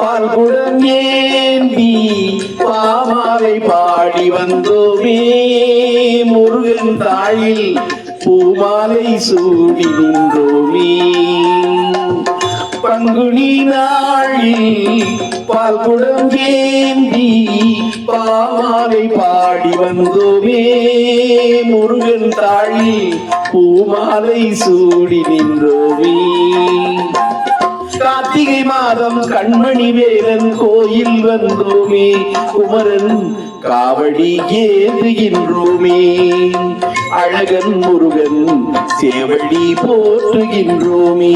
பால் பால்குடம் ஏந்தி பாமாலை பாடி வந்தோமே. முருகன் தாயில் பூமாலை சூடி நின்றோமே. பங்குனி நாளில் பால் பால்குடம் ஏந்தி பாமாலை பாடி வந்தோமே. முருகன் தாழில் பூமாலை சூடி நின்றோமே. கார்த்திகை மாதம் கண்மணி வேலன் கோயில் வந்தோமே. குமரன் காவடி ஏந்துகின்றோமே அழகன் முருகன் சேவடி போற்றுகின்றோமே.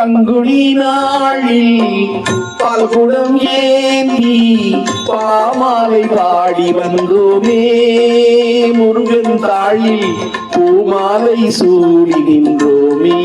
பங்குனி நாளில் பால்குடம் ஏந்தி பாமாலை பாடி வந்தோமே. முருகன் தாழில் பூமாலை சூடி நின்றோமே.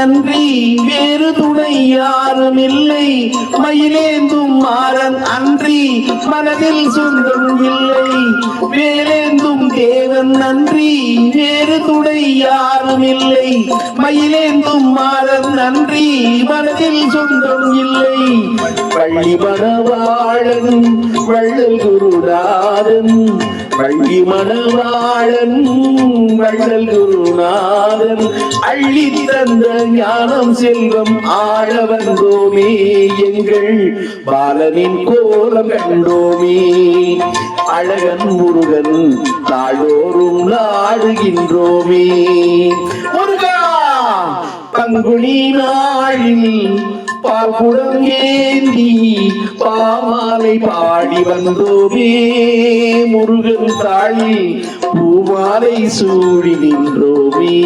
நன்றி வேறு துணை யாரும் இல்லை. மயிலேந்தும் மாறன் அன்றி மனதில் சொந்தம் இல்லை. வேலேந்தும் தேவன் நன்றி வேறு துணை யாரும் இல்லை. மயிலேந்தும் மாறன் நன்றி மனதில் சொந்தம் இல்லை. பள்ளி மணவாளன் வள்ளல் குருநாதன். பள்ளி மணவாளன் வள்ளல் குருநாதன் அள்ளி தந்த ஞானம் செல்வம் ஆழ வந்தோமே எங்கள் பாலனின் கோலம் கண்டோமே. அழகன் முருகன் நாளோறும் நாடுகின்றோமே. முருகா பங்குனி நாளில் பால்குடம் ஏந்தி பாமாலை பாடி வந்தோமே. முருகன் தாழி பூமாலை சூடி நின்றோமே.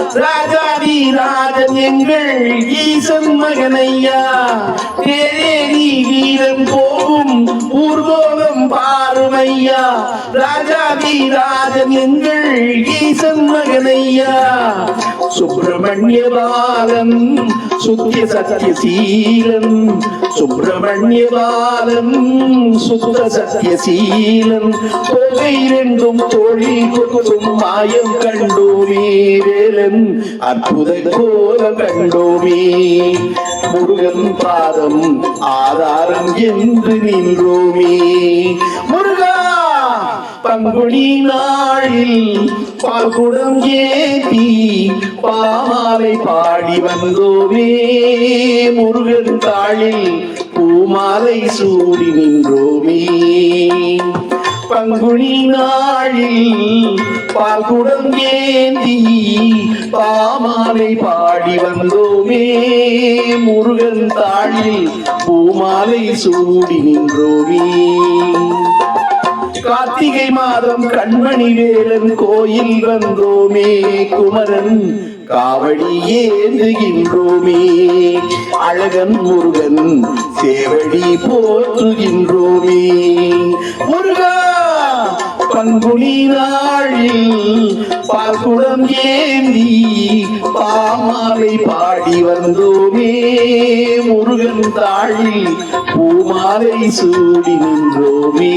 பாருமையா ராஜாதி ராஜன் எங்கள் ஈசன் மகனையா தேரேறி வீரன் போகும் ஊர்வலம் பாருமையா ராஜாதி ராஜன் எங்கள் ஈசன் மகனையா சுப்பிரமணிய பாலன் சுத்திய சத்தியசீலன் சுப்பிரமணிய பாலன் சுத்த சத்தியசீலன் தொகை ரெண்டும் தொழில் கொக்கும் மாயம் கண்டோமீரேலன் அற்புத கோலம் கண்டோமே முருகன் பாதம் ஆதாரம் என்று நின்றோமே முருகா பங்குனி நாளில் பால்குடம் ஏந்தி பாமாலை பாடி வந்தோமே முருகன் தாளில் பூமாலை சூடி நின்றோமே பங்குனி நாளில் பால்குடம் ஏந்தி பாமாலை பாடி வந்தோமே. முருகன் தாழில் பூமாலை சூடி நின்றோமே. கார்த்திகை மாதம் கண்மணி வேலன் கோயில் வந்தோமே. குமரன் காவடி ஏந்துகின்றோமே. அழகன் முருகன் சேவடி போற்றுகின்றோமே. முருகா பங்குனி நாளில் பால்குடம் ஏந்தி பாமாலை பாடி வந்தோமே. முருகன் தாழில் பூமாலை சூடி நின்றோமே.